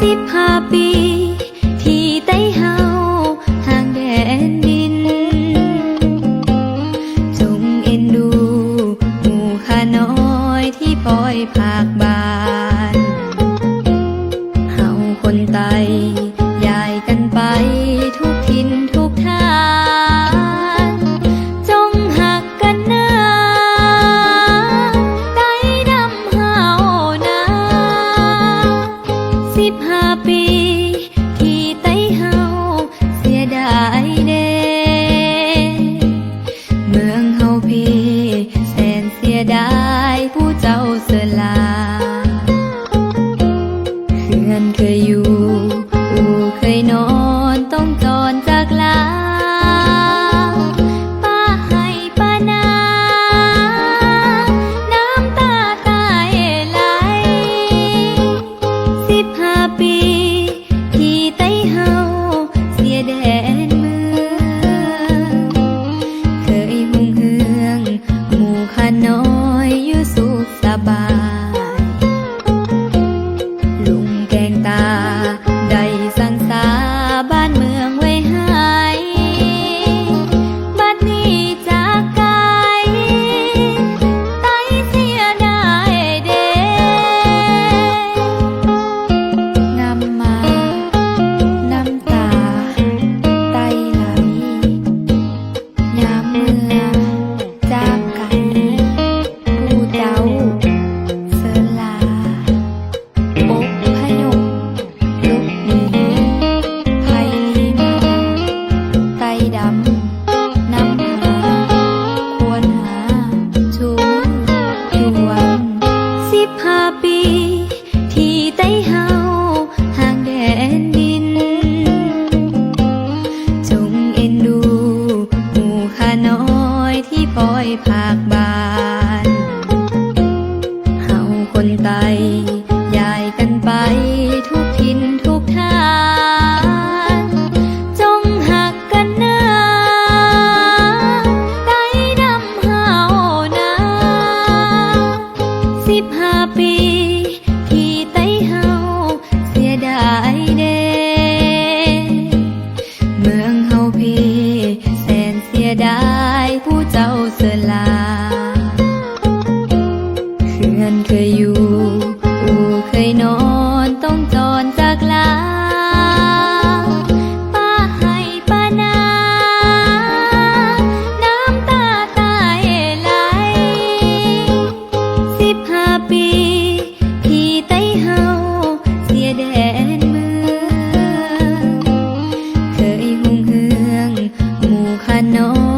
สิบห้าปี Yeah. ย้ายกันไปทุกทินทุกทางจงหักกันนะไต้ดำหาวนาสิบห้าปี เงินเคยอยู่อูเคยนอนต้องจอนจากลาป้าให้ป้านา น้ำตาตาเอไหลสิบห้าปี พี่ไต้เฮาเสียแดนเมือง เคยหุงเฮืองหมู่ขนอง